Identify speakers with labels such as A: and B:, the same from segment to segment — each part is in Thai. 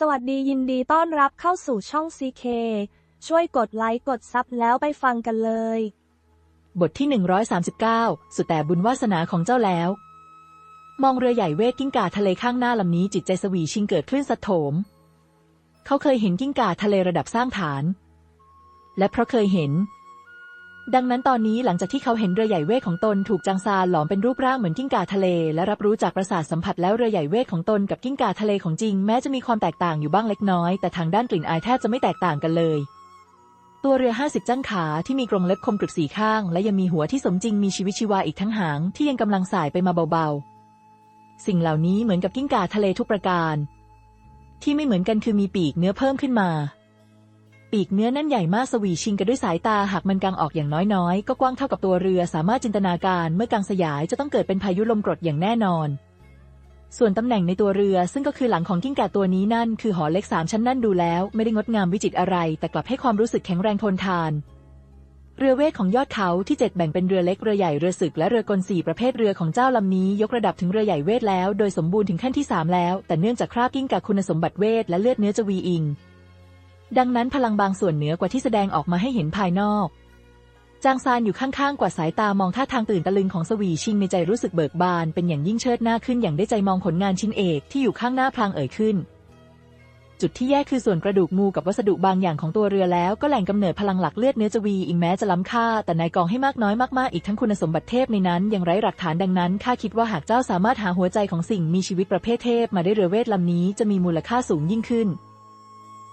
A: สวัสดียินดีต้อนรับเข้าสู่ช่อง CK ช่วยกดไลค์กดซับแล้วไปฟังกันเลย
B: บทที่ 139 สุดแต่บุญวาสนาของเจ้าแล้ว มองเรือใหญ่เวทกิ้งก่าทะเลข้างหน้าลำนี้จิตใจสวีชิงเกิดคลื่นสะโถม เขาเคยเห็นกิ้งก่าทะเลระดับสร้างฐาน และเพราะเคยเห็น ดังนั้นตอนนี้หลังจากที่เขาเห็นเรือใหญ่เวทของตนถูกจางซานหลอมเป็นรูปร่างเหมือนกิ้งก่าทะเล และรับรู้จากประสาทสัมผัสแล้วเรือใหญ่เวทของตนกับกิ้งก่าทะเลของจริงแม้จะมีความแตกต่างอยู่บ้างเล็กน้อย แต่ทางด้านกลิ่นอายแทบจะไม่แตกต่างกันเลย ตัวเรือห้าสิบจั้นขาที่มีกรงเล็บคมกริบสี่ข้าง และยังมีหัวที่สมจริงมีชีวิตชีวาอีกทั้งหางที่ยังกำลังสายไปมาเบาๆ สิ่งเหล่านี้เหมือนกับกิ้งก่าทะเลทุกประการ ที่ไม่เหมือนกันคือมีปีกเนื้อเพิ่มขึ้นมา ปีกเนื้อนั่นใหญ่มากสวีชิงกันด้วยสายตาหากมันกางออกอย่างน้อยๆ ก็กว้างเท่ากับตัวเรือสามารถจินตนาการเมื่อกางสยายจะต้องเกิดเป็นพายุลมกรดอย่างแน่นอน ส่วนตำแหน่งในตัวเรือซึ่งก็คือหลังของกิ้งก่าตัวนี้นั่นคือหอเล็กสามชั้นนั่นดูแล้ว ไม่ได้งดงามวิจิตรอะไร แต่กลับให้ความรู้สึกแข็งแรงทนทาน เรือเวทของยอดเขาที่เจ็ดแบ่งเป็นเรือเล็กเรือใหญ่เรือศึกและเรือกลสี่ประเภทเรือของเจ้าลำนี้ยกระดับถึงเรือใหญ่เวทแล้ว โดยสมบูรณ์ถึงขั้นที่สามแล้ว แต่เนื่องจากคราบกิ้งก่าคุณสมบัติเวทและเลือดเนื้อจะวีอิง ดังนั้นพลังบางส่วนเหนือกว่าที่แสดงออกมาให้เห็นภายนอก จางซานอยู่ข้างๆ กว่าสายตามองท่าทางตื่นตะลึงของสวีชิงในใจรู้สึกเบิกบาน เป็นอย่างยิ่งเชิดหน้าขึ้นอย่างได้ใจมองผลงานชิ้นเอกที่อยู่ข้างหน้าพลางเอ่ยขึ้น จุดที่แยกคือส่วนกระดูกงูกับวัสดุบางอย่างของตัวเรือแล้วก็แหล่งกำเนิดพลังหลักเลือดเนื้อจวีอิงแม้จะล้ำค่า แต่นายกองให้มากน้อยมากๆอีกทั้งคุณสมบัติเทพในนั้นยังไร้หลักฐานดังนั้นข้าคิดว่าหากเจ้าสามารถหาหัวใจของสิ่งมีชีวิตประเภทเทพมาได้เรือเวทลำนี้จะมีมูลค่าสูงยิ่งขึ้น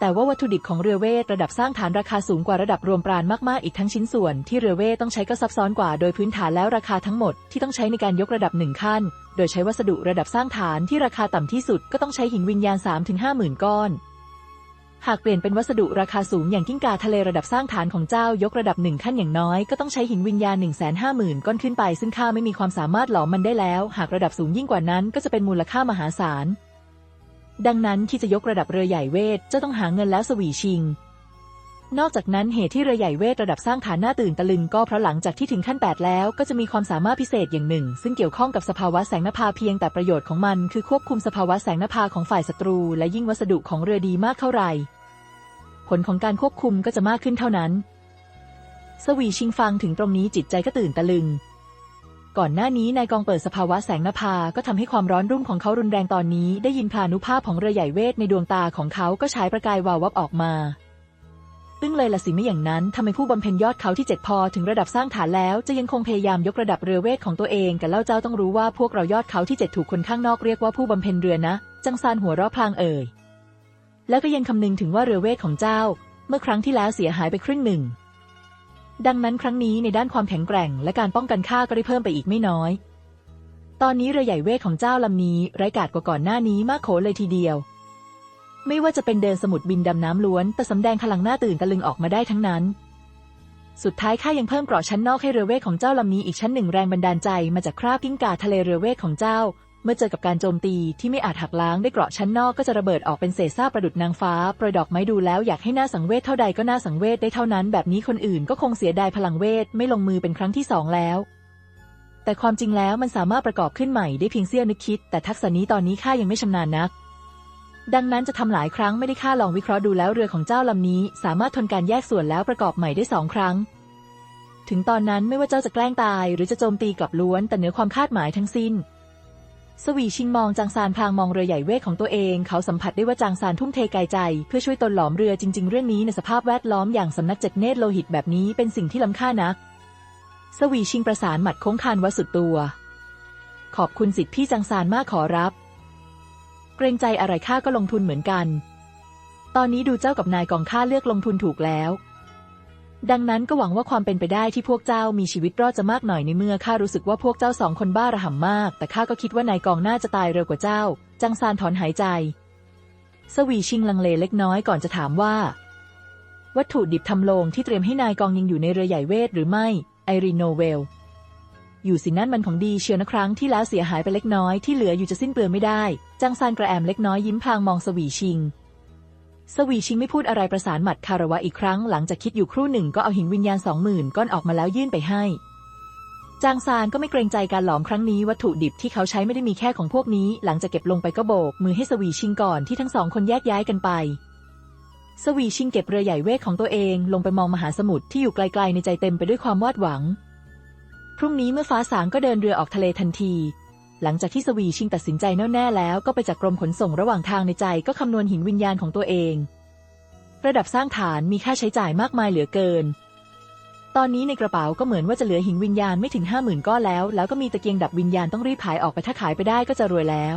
B: แต่ว่าวัตถุดิบของเรือเวทระดับสร้างฐานราคาสูงกว่าระดับรวมปราณมากๆ อีกทั้งชิ้นส่วนที่เรือเวทต้องใช้ก็ซับซ้อนกว่าโดยพื้นฐานแล้วราคาทั้งหมดที่ต้องใช้ในการยกระดับหนึ่งขั้น โดยใช้วัสดุระดับสร้างฐานที่ราคาต่ำที่สุดก็ต้องใช้หินวิญญาณ 3-5หมื่นก้อน หากเปลี่ยนเป็นวัสดุราคาสูงอย่างกิ้งกาทะเลระดับสร้างฐานของเจ้ายกระดับหนึ่งขั้นอย่างน้อยก็ต้องใช้หินวิญญาณ 1 5 0 0 0 0ก้อนขึ้นไป ซึ่งข้าไม่มีความสามารถหลอมมันได้แล้ว หากระดับสูงยิ่งกว่านั้นก็จะเป็นมูลค่ามหาศาล ดังนั้นที่จะยกระดับเรือใหญ่เวทจะต้องหาเงินแล้วสวีชิง นอกจากนั้นเหตุที่เรือใหญ่เวทระดับสร้างฐานหน้าตื่นตะลึงก็เพราะหลังจากที่ถึงขั้น 8 แล้วก็จะมีความสามารถพิเศษอย่างหนึ่ง ซึ่งเกี่ยวข้องกับสภาวะแสงนภาเพียงแต่ประโยชน์ของมันคือควบคุมสภาวะแสงนภาของฝ่ายศัตรู และยิ่งวัสดุของเรือดีมากเท่าไหร่ผลของการควบคุมก็จะมากขึ้นเท่านั้น สวีชิงฟังถึงตรงนี้จิตใจก็ตื่นตะลึง ก่อนหน้านี้นายกองเปิดสภาวะแสงนภาก็ทำให้ความร้อนรุ่มของเขารุนแรงตอนนี้ ได้ยินพลานุภาพของเรือใหญ่เวทในดวงตาของเขาก็ฉายประกายวาววับออกมา ตึ้งเลยละสิไม่อย่างนั้นทำไมผู้บำเพ็ญยอดเขาที่เจ็ดพอถึงระดับสร้างฐานแล้ว จะยังคงพยายามยกระดับเรือเวทของตัวเองกันเล่าเจ้าต้องรู้ว่าพวกเรายอดเขาที่เจ็ดถูกคนข้างนอกเรียกว่าผู้บำเพ็ญเรือนะ จังซานหัวเราะพลางเอ่ยแล้วก็ยังคำนึงถึงว่าเรือเวทของเจ้า เมื่อครั้งที่แล้วเสียหายไปครึ่งหนึ่ง ดังนั้นครั้งนี้ในด้านความแข็งแกร่ง และการป้องกันค่าก็ได้เพิ่มไปอีกไม่น้อย ตอนนี้เรือใหญ่เวทของเจ้าลำนี้ไร้กาจกว่าก่อนหน้านี้มากโขเลยทีเดียว ไม่ว่าจะเป็นเดินสมุทรบินดำน้ำล้วน แต่สำแดงพลังหน้าตื่นตะลึงออกมาได้ทั้งนั้น สุดท้ายข้ายังเพิ่มเกราะชั้นนอกให้เรือเวทของเจ้าลำนี้อีกชั้นหนึ่งแรงบันดาลใจมาจากคราบกิ้งก่าทะเลเรือเวทของเจ้า มื่อเจอกับการโจมตีที่ไม่อาจหักล้างได้เกราะชั้นนอกก็จะระเบิดออกเป็นเศษซากประดุดนางฟ้าโปรยดอกไม้ดูแล้วอยากให้หน้าสังเวชเท่าใดก็น่าสังเวชได้เท่านั้นแบบนี้คนอื่นก็คงเสียดายพลังเวทไม่ลงมือเป็นครั้งที่สองแล้ว แต่ความจริงแล้วมันสามารถประกอบขึ้นใหม่ได้เพียงเสี้ยวนึกคิด แต่ทักษะนี้ตอนนี้ข้ายังไม่ชำนาญนักดังนั้นจะทำหลายครั้งไม่ได้ข้าลองวิเคราะห์ดูแล้วเรือของเจ้าลำนี้ สามารถทนการแยกส่วนแล้วประกอบใหม่ได้สองครั้ง ถึงตอนนั้นไม่ว่าเจ้าจะแกล้งตาย หรือจะโจมตีกลับล้วน แต่เหนือความคาดหมายทั้งสิ้น สวีชิงมองจางซานพางมองเรือใหญ่เวทของตัวเอง เขาสัมผัสได้ว่าจางซานทุ่มเทกายใจ เพื่อช่วยตนหลอมเรือจริง ๆ เรื่องนี้ในสภาพแวดล้อมอย่างสำนักเจ็ดเนตรโลหิตแบบนี้เป็นสิ่งที่ล้ำค่านัก สวีชิงประสานหมัดโค้งคานวัดสุดตัว ขอบคุณสิทธิพี่จางซานมากขอรับ เกรงใจอะไรข้าก็ลงทุนเหมือนกัน ตอนนี้ดูเจ้ากับนายกองข้าเลือกลงทุนถูกแล้ว ดังนั้นก็หวังว่าความเป็นไปได้ที่พวกเจ้ามีชีวิตรอดจะมากหน่อยในเมื่อข้ารู้สึกว่าพวกเจ้าสองคนบ้าระห่ำมาก แต่ข้าก็คิดว่านายกองน่าจะตายเร็วกว่าเจ้า จังซานถอนหายใจ สวีชิงลังเลเล็กน้อยก่อนจะถามว่า วัตถุดิบทำโลงที่เตรียมให้นายกองยังอยู่ในเรือใหญ่เวทหรือไม่ไอรีโนเวลอยู่สินั่นมันของดีเชียวนะครั้งที่แล้วเสียหายไปเล็กน้อยที่เหลืออยู่จะสิ้นเปลืองไม่ได้ จังซานกระแอมเล็กน้อยยิ้มพลางมองสวีชิง สวีชิงไม่พูดอะไรประสานหมัดคารวะอีกครั้งหลังจากคิดอยู่ครู่หนึ่งก็เอาหินวิญญาณสองหมื่นก้อนออกมาแล้วยื่นไปให้ จางซานก็ไม่เกรงใจการหลอมครั้งนี้วัตถุดิบที่เขาใช้ไม่ได้มีแค่ของพวกนี้ หลังจากเก็บลงไปก็โบก มือให้สวีชิงก่อนที่ทั้งสองคนแยกย้ายกันไป สวีชิงเก็บเรือใหญ่เวทของตัวเองลงไปมองมหาสมุทรที่อยู่ไกลๆในใจเต็มไปด้วยความวาดหวัง พรุ่งนี้เมื่อฟ้าสางก็เดินเรือออกทะเลทันที หลังจากที่สวีชิงตัดสินใจแน่วแน่แล้วก็ไปจากกรมขนส่งระหว่างทางในใจก็คำนวณหินวิญญาณของตัวเอง ระดับสร้างฐานมีค่าใช้จ่ายมากมายเหลือเกิน ตอนนี้ในกระเป๋าก็เหมือนว่าจะเหลือหินวิญญาณไม่ถึงห้าหมื่นก้อนแล้ว แล้วก็มีตะเกียงดับวิญญาณต้องรีบขายออกไปถ้าขายไปได้ก็จะรวยแล้ว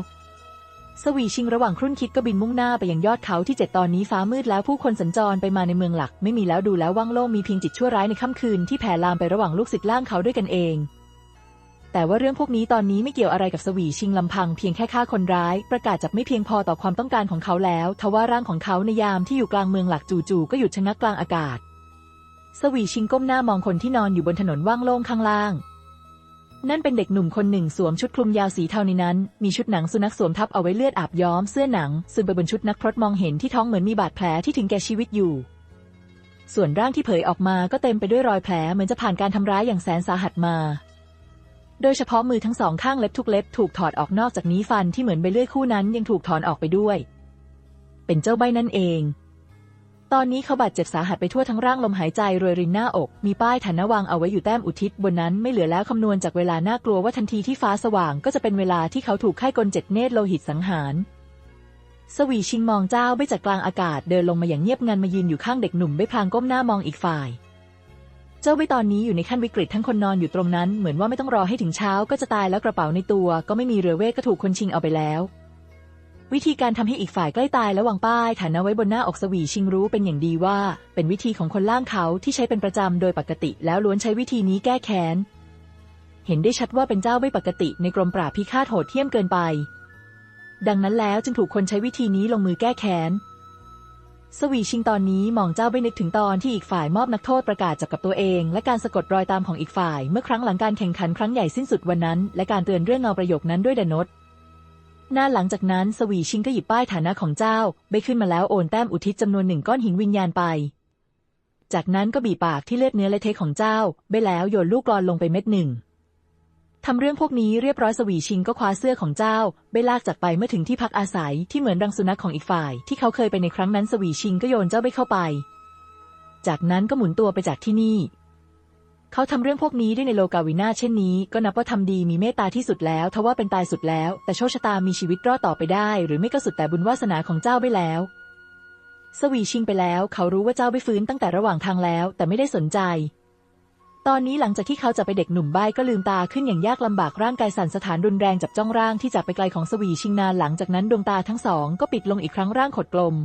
B: สวีชิงระหว่างครุ่นคิดก็บินมุ่งหน้าไปยังยอดเขาที่เจ็ดตอนนี้ฟ้ามืดแล้วผู้คนสัญจรไปมาในเมืองหลัก ไม่มีแล้วดูแล้วว่างโล่งมีเพียงจิตชั่วร้ายในค่ำคืนที่แผ่ลามไประหว่างลูกศิษย์ล่างเขาด้วยกันเอง แต่ว่าเรื่องพวกนี้ตอนนี้ไม่เกี่ยวอะไรกับสวีชิงลำพังเพียงแค่ฆ่าคนร้าย ประกาศจับไม่เพียงพอต่อความต้องการของเขาแล้ว ทว่าร่างของเขาในยามที่อยู่กลางเมืองหลักจู่ๆก็หยุดชะงักกลางอากาศ สวีชิงก้มหน้ามองคนที่นอนอยู่บนถนนว่างโล่งข้างล่าง นั่นเป็นเด็กหนุ่มคนหนึ่งสวมชุดคลุมยาวสีเทาในนั้น มีชุดหนังสุนัขสวมทับเอาไว้เลือดอาบย้อมเสื้อหนังซึมไปบนชุดนักพรตมองเห็นที่ท้องเหมือนมีบาดแผลที่ถึงแก่ชีวิตอยู่ ส่วนร่างที่เผยออกมาก็เต็มไปด้วยรอยแผลเหมือนจะผ่านการทำร้ายอย่างแสนสาหัสมา โดยเฉพาะมือทั้งสองข้างเล็บทุกเล็บถูกถอดออกนอกจากนี้ฟันที่เหมือนใบเลื่อยคู่นั้นยังถูกถอนออกไปด้วย เป็นเจ้าใบนั่นเอง ตอนนี้เขาบาดเจ็บสาหัสไปทั่วทั้งร่างลมหายใจรวยรินหน้าอก มีป้ายฐานวางเอาไว้อยู่แต้มอุทิศบนนั้นไม่เหลือแล้วคำนวณจากเวลาน่ากลัวว่าทันทีที่ฟ้าสว่างก็จะเป็นเวลาที่เขาถูกไข้กลเจ็ดเนตรโลหิตสังหารสวีชิงมองเจ้าไปจากกลางอากาศเดินลงมาอย่างเงียบงันมายืนอยู่ข้างเด็กหนุ่มใบพลางก้มหน้ามองอีกฝ่าย เจ้าใบตอนนี้อยู่ในขั้นวิกฤตทั้งคนนอนอยู่ตรงนั้น เหมือนว่าไม่ต้องรอให้ถึงเช้าก็จะตายแล้วกระเป๋าในตัว ก็ไม่มีเรือเวทก็ถูกคนชิงเอาไปแล้ว วิธีการทำให้อีกฝ่ายใกล้ตายและวางป้ายฐานเอาไว้บนหน้าอกสวีชิงรู้เป็นอย่างดีว่า เป็นวิธีของคนล่างเขาที่ใช้เป็นประจำโดยปกติ แล้วล้วนใช้วิธีนี้แก้แค้นเห็นได้ชัดว่าเป็นเจ้าไม่ปกติในกรมปราบพิฆาตโหดเหี้ยมเกินไป ดังนั้นแล้วจึงถูกคนใช้วิธีนี้ลงมือแก้แค้น สวีชิงตอนนี้มองเจ้าไม่นึกถึงตอนที่อีกฝ่ายมอบนักโทษประกาศจับกับตัวเอง และการสะกดรอยตามของอีกฝ่าย เมื่อครั้งหลังการแข่งขันครั้งใหญ่สิ้นสุดวันนั้น และการเตือนเรื่องเงาประโยคนั้นด้วยดนดหน้าหลังจากนั้นสวีชิงก็หยิบป้ายฐานะของเจ้าใบขึ้นมาแล้วโอนแต้มอุทิศจำนวนหนึ่งก้อนหินวิญญาณไป จากนั้นก็บีบปากที่เลือดเนื้อและเทของเจ้าใบแล้วโยนลูกกลอนลงไปเม็ดหนึ่ง ทำเรื่องพวกนี้เรียบร้อยสวีชิงก็คว้าเสื้อของเจ้าใบลากจากไปเมื่อถึงที่พักอาศัยที่เหมือนรังสุนัขของอีกฝ่าย ที่เขาเคยไปในครั้งนั้นสวีชิงก็โยนเจ้าใบเข้าไป จากนั้นก็หมุนตัวไปจากที่นี่ เขาทำเรื่องพวกนี้ได้ในโลกาวินาเช่นนี้ ก็นับว่าทำดีมีเมตตาที่สุดแล้วทว่าเป็นตายสุดแล้ว แต่โชคชะตามีชีวิตรอดต่อไปได้ หรือไม่ก็สุดแต่บุญวาสนาของเจ้าไปแล้ว สวีชิงไปแล้ว เขารู้ว่าเจ้าไปฟื้นตั้งแต่ระหว่างทางแล้ว แต่ไม่ได้สนใจ ตอนนี้หลังจากที่เขาจะไปเด็กหนุ่มใบ้ก็ลืมตาขึ้นอย่างยากลำบากร่างกายสั่นสถานรุนแรงจับจ้องร่างที่จากไปไกลของสวีชิงนานหลังจากนั้นดวงตาทั้งสองก็ปิดลงอีกครั้งร่างขดกลม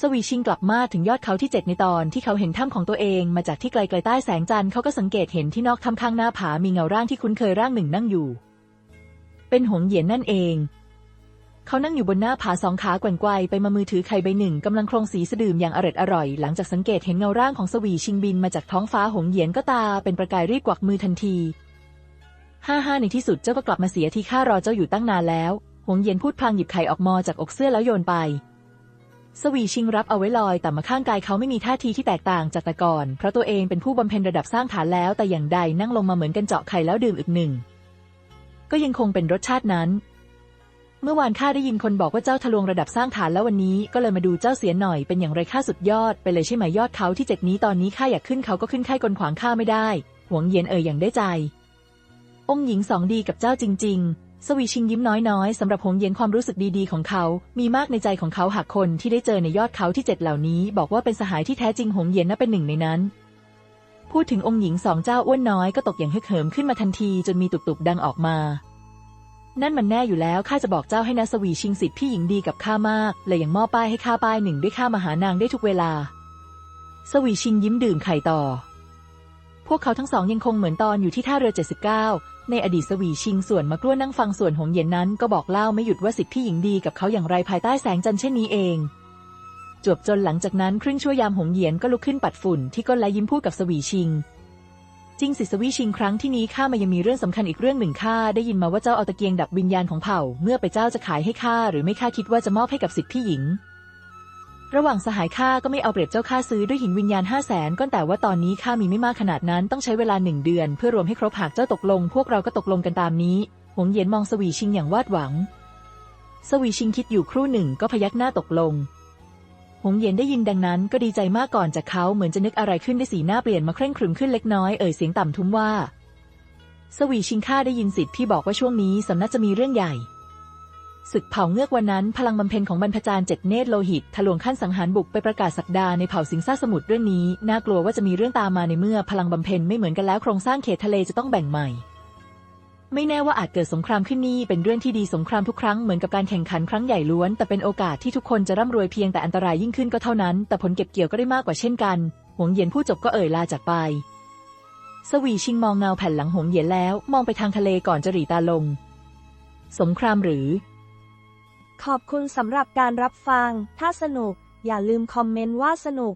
B: สวีชิงกลับมาถึงยอดเขาที่เจ็ดในตอนที่เขาเห็นถ้ำของตัวเองมาจากที่ไกลๆใต้แสงจันทร์เขาก็สังเกตเห็นที่นอกถ้ำข้างหน้าผามีเงาร่างที่คุ้นเคยร่างหนึ่งนั่งอยู่ เป็นหงเหยียนนั่นเอง เขานั่งอยู่บนหน้าผาสองขาแกว่งไกวไปมามือถือไข่ใบหนึ่งกำลังโครงสีสะดื่มอย่างอร็ดอร่อย หลังจากสังเกตเห็นเงาร่างของสวีชิงบินมาจากท้องฟ้าหงเหยียนก็ตาเป็นประกายรีบกวักมือทันทีห้าห้าในที่สุดเจ้าก็กลับมาเสียที่ข้ารอเจ้าอยู่ตั้งนานแล้ว หงเหยียนพูดพลางหยิบไข่ออกมอจากอกเสื้อแล้วโยนไป สวีชิงรับเอาไว้ลอยแต่มาข้างกายเขาไม่มีท่าทีที่แตกต่างจากแต่ก่อน เพราะตัวเองเป็นผู้บำเพ็ญระดับสร้างฐานแล้ว แต่อย่างใดนั่งลงมาเหมือนกันเจาะไข่แล้วดื่มอีกหนึ่ง ก็ยังคงเป็นรสชาตินั้น เมื่อวานข้าได้ยินคนบอกว่าเจ้าทะลวงระดับสร้างฐานแล้ววันนี้ก็เลยมาดูเจ้าเสียหน่อยเป็นอย่างไรข้าสุดยอด ไปเลยใช่ไหมยอดเขาที่เจ็ดนี้ตอนนี้ข้าอยากขึ้นเขาก็ขึ้นค่ายกลขวางข้าไม่ได้ หวงเย็นเอ่ยอย่างได้ใจ องค์หญิงสองดีกับเจ้าจริง ๆ สวีชิงยิ้มน้อยๆสำหรับหงเย็นความรู้สึกดีๆของเขา มีมากในใจของเขาหากคนที่ได้เจอในยอดเขาที่เจ็ดเหล่านี้ บอกว่าเป็นสหายที่แท้จริงหงเย็นน่ะเป็นหนึ่งในนั้นพูดถึงองค์หญิงสองเจ้าอ้วนน้อยก็ตกอย่างฮึกเหิมขึ้นมาทันทีจนมีตุบๆดังออกมา นั่นมันแน่อยู่แล้วข้าจะบอกเจ้าให้นะสวีชิงสิทธิ์พี่หญิงดีกับข้ามากเลยยังมอบป้ายให้ข้าป้ายหนึ่งด้วยข้ามาหานางได้ทุกเวลา สวีชิงยิ้มดื่มไข่ต่อ พวกเขาทั้งสองยังคงเหมือนตอนอยู่ที่ท่าเรือ 79 ในอดีตสวีชิงส่วนมากล้วนั่งฟังส่วนหงเย็นนั้นก็บอกเล่าไม่หยุดว่าสิทธิ์พี่หญิงดีกับเขาอย่างไรภายใต้แสงจันทร์เช่นนี้เองจวบจนหลังจากนั้นครึ่งชั่วยามหงเหยียนก็ลุกขึ้นปัดฝุ่นที่ก้นและยิ้มพูดกับสวีชิง จริงสิสวีชิงครั้งที่นี้ข้ามายังมีเรื่องสำคัญอีกเรื่องหนึ่งข้าได้ยินมาว่าเจ้าเอาตะเกียงดับวิญญาณของเผ่า เมื่อไปเจ้าจะขายให้ข้าหรือไม่ข้าคิดว่าจะมอบให้กับสิทธิพี่หญิง ระหว่างสหายข้าก็ไม่เอาเปรียบเจ้าข้าซื้อด้วยหินวิญญาณห้าแสนก้อนแต่ว่าตอนนี้ข้ามีไม่มากขนาดนั้นต้องใช้เวลาหนึ่งเดือน เพื่อรวมให้ครบหากเจ้าตกลง พวกเราก็ตกลงกันตามนี้ หงเยียนมองสวีชิงอย่างวาดหวัง สวีชิงคิดอยู่ครู่หนึ่งก็พยักหน้าตกลง หงเยียนได้ยินดังนั้นก็ดีใจมากก่อนจากเขาเหมือนจะนึกอะไรขึ้นได้สีหน้าเปลี่ยนมาเคร่งครึมขึ้นเล็กน้อยเอ่ยเสียงต่ำทุ้มว่า สวีชิงข้าได้ยินสิทธิ์ที่บอกว่าช่วงนี้สำนักจะมีเรื่องใหญ่ศึกเผ่าเงือกวันนั้น พลังบำเพ็ญของบรรพจารย์เจ็ดเนตรโลหิตทะลวงขั้นสังหารบุกไปประกาศสักดาในเผ่าสิงซ่าสมุทรเรื่องนี้ น่ากลัวว่าจะมีเรื่องตามมาในเมื่อพลังบำเพ็ญไม่เหมือนกันแล้วโครงสร้างเขตทะเลจะต้องแบ่งใหม่ ไม่แน่ว่าอาจเกิดสงครามขึ้นนี่เป็นเรื่องที่ดีสงครามทุกครั้งเหมือนกับการแข่งขันครั้งใหญ่ล้วน แต่เป็นโอกาสที่ทุกคนจะร่ำรวยเพียงแต่อันตรายยิ่งขึ้นก็เท่านั้น แต่ผลเก็บเกี่ยวก็ได้มากกว่าเช่นกัน หงเหยียนผู้จบก็เอ่ยลาจากไป สวีชิงมองเงาแผ่นหลังหงเหยียนแล้ว มองไปทางทะเลก่อนจะหรีตาลง สงครามหรือ
A: ขอบคุณสำหรับการรับฟัง ถ้าสนุก อย่าลืมคอมเมนต์ว่าสนุก